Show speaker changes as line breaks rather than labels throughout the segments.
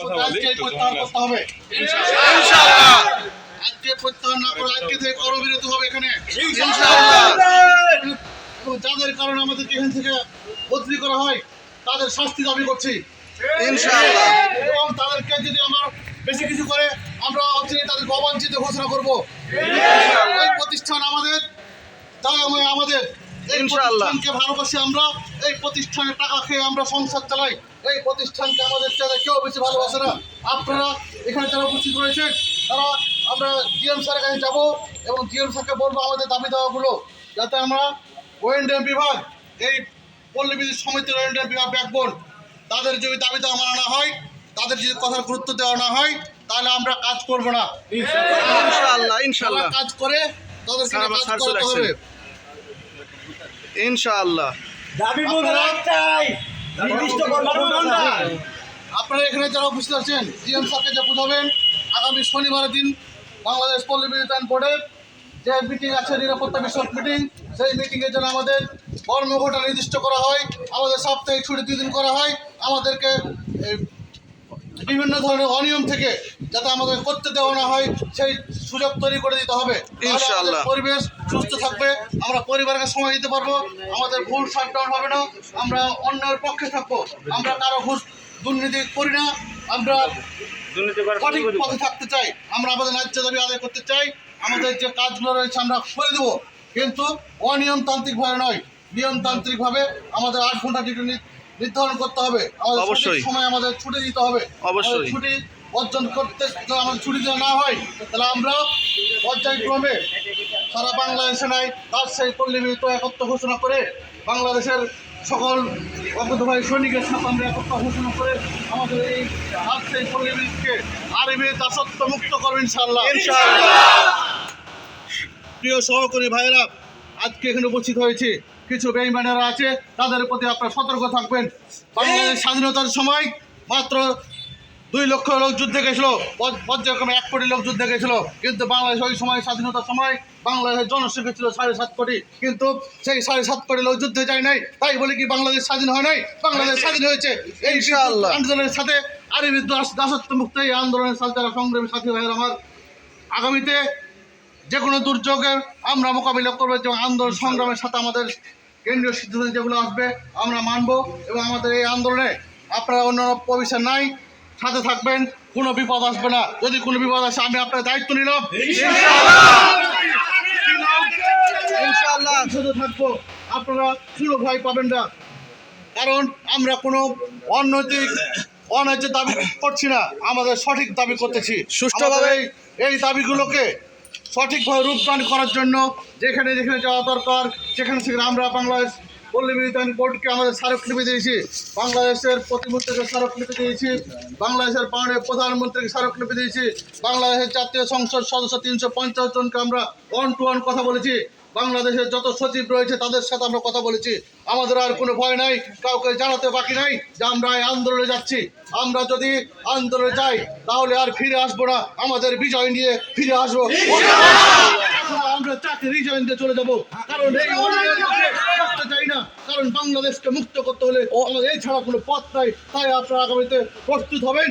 কথা বলি
আজকে হবে?
ইনশাআল্লাহ।
প্রত্যাহার না করে আজকে থেকে করবিরত হবে এখানে?
ইনশাআল্লাহ।
যাদের কারণে আমাদেরকে এখান থেকে বদলি করা হয় তাদের শাস্তি দাবি করছি।
ইনশাআল্লাহ।
এবং তাদেরকে যদি আমরা বেশি কিছু করে আমরা অচিরে তাদেরকে অবাঞ্ছিত ঘোষণা করব। এই প্রতিষ্ঠান আমাদের তাই আমি আমাদের।
ইনশাআল্লাহ।
ভালোবাসি আমরা এই প্রতিষ্ঠানের টাকা খেয়ে আমরা সংসার চালাই এই প্রতিষ্ঠানকে আমাদের চাইলে কেউ বেশি ভালোবাসে না। আপনারা এখানে যারা উপস্থিত রয়েছেন তারা আমরা জিএম স্যারের কাছে যাব এবং জিএম স্যারকে বলব আমাদের দাবি দেওয়াগুলো যাতে আমরা বিভাগ এই পল্লী বিদ্যুৎ সমিতির বিভাগ ব্যাকবোন তাদের যদি দাবি দেওয়া মানা হয় তাদের যদি কথার গুরুত্ব দেওয়া না হয় তাহলে আমরা কাজ করব না।
ইনশাআল্লাহ। ইনশাআল্লাহ।
কাজ করে
তাদের
কাজ করাতে হবে।
ইনশাআল্লাহ।
দাবি একটাই নির্দিষ্ট
আপনারা এখানে যারা উপস্থিত আছেন জিএম স্যারকে যে বুঝাবেন আগামী শনিবারের দিন বাংলাদেশ পল্লী বোর্ডের যে মিটিং আছে নিরাপত্তা বিষয়ক মিটিং সেই মিটিংয়ের জন্য আমাদের কর্মঘটা নির্দিষ্ট করা হয় আমাদের সাপ্তাহিক ছুটি দুই দিন করা হয় আমাদেরকে বিভিন্ন ধরনের অনিয়ম থেকে যাতে আমাদের করতে দেওয়া না হয় সেই সুযোগ তৈরি করে দিতে হবে
ইনশাআল্লাহ।
পরিবেশ সুস্থ থাকবে আমরা পরিবারকে সময় দিতে পারব আমাদের ভুল শাটডাউন হবে না আমরা অন্যের পক্ষে থাকব আমরা কারও ঘুষ দুর্নীতি করি না আমরা সঠিক পথে থাকতে চাই আমরা আমাদের ন্যায্য দাবি আদায় করতে চাই আমাদের যে কাজগুলো রয়েছে আমরা করে দেবো কিন্তু অনিয়মতান্ত্রিকভাবে নয় নিয়মতান্ত্রিকভাবে আমাদের আট ঘণ্টা ডিউটি নির্ধারণ করতে হবে। আমাদের
অবশ্যই।
সময় আমাদের ছুটি দিতে হবে।
অবশ্যই।
ছুটি অর্জন করতে যদি আমাদের ছুটি দেওয়া না হয় তাহলে আমরা পর্যায়ক্রমে সারা বাংলাদেশে নাই তার সেই পল্লীবিত একত্র ঘোষণা করে বাংলাদেশের সকল অবৈধভাবে সৈনিকের সাথে আমরা একত্র ঘোষণা করে আমাদের এই সেই পল্লীবিদকে আরবি দাসত্ব মুক্ত করব ইনশাল্লাহ প্রিয় সহকর্মী ভাইয়েরা আজকে এখানে উপস্থিত হয়েছে। কিছু বেইমানেরা আছে তাদের প্রতি আপনারা সতর্ক থাকবেন। বাংলাদেশ স্বাধীনতার সময় মাত্র দুই লক্ষ লোক যুদ্ধে গেছিল পর্যায়ক্রমে এক কোটি লোক যুদ্ধে গেছিল। কিন্তু বাংলাদেশ ওই সময় স্বাধীনতার সময় বাংলাদেশের জনসংখ্যা ছিল সাড়ে সাত কোটি। কিন্তু সেই সাড়ে সাত কোটি লোক যুদ্ধে যায় নাই তাই বলে কি বাংলাদেশ স্বাধীন হয় নাই? বাংলাদেশ স্বাধীন হয়েছে। এই। আন্দোলনের সাথে আরবি দাস- দাসত্ব মুক্ত এই আন্দোলনের সাথে যারা সংগ্রামী সাথী ভাইয়ের আমার আগামীতে যে কোনো দুর্যোগের আমরা মোকাবিলা করব এবং আন্দোলন সংগ্রামের সাথে আমাদের কেন্দ্রীয় সিদ্ধান্ত যেগুলো আসবে আমরা মানব এবং আমাদের এই আন্দোলনে আপনারা অন্য প্রবিশন নাই সাথে থাকবেন কোনো বিপদ আসবে না। যদি কোনো বিপদ আসে আমি আপনার দায়িত্ব নিলাম।
ইনশাআল্লাহ।
সাথে থাকব আপনারা কোনো ভয় পাবেন না। কারণ আমরা কোনো অনৈতিক অন্যায্য দাবি করছি না আমাদের সঠিক দাবি করতেছি।
সুষ্ঠুভাবে-
এই দাবিগুলোকে সঠিকভাবে রূপদান করার জন্য যেখানে যেখানে যাওয়া দরকার সেখানে সেখানে আমরা বাংলাদেশ পল্লী বিদ্যুতায়ন বোর্ডকে আমাদের স্মারকলিপি দিয়েছি। বাংলাদেশের প্রতিমন্ত্রীকে স্মারকলিপি দিয়েছি। বাংলাদেশের মাননীয় প্রধানমন্ত্রীকে স্মারকলিপি দিয়েছি। বাংলাদেশের জাতীয় সংসদ সদস্য তিনশো পঞ্চাশ জনকে আমরা ওয়ান টু ওয়ান কথা বলেছি। বাংলাদেশের যত সচিব রয়েছে তাদের সাথে আমরা কথা বলেছি। আমাদের আর কোনো ভয় নাই কাউকে জানাতে বাকি নাই যে আমরা এই আন্দোলনে যাচ্ছি। আমরা যদি আন্দোলনে যাই তাহলে আর ফিরে আসব না। আমাদের বিজয় নিয়ে ফিরে আসব। আমরা চাকরি রিজয়েন দিয়ে চলে যাব। কারণ এই চাই না কারণ বাংলাদেশকে মুক্ত করতে হলে আমাদের এই ছাড়া কোনো পথ নাই। তাই আপনারা আগামীতে প্রস্তুত হবেন।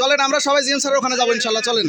চলেন আমরা সবাই জিএম স্যারের ওখানে যাব ইনশাল্লাহ চলেন।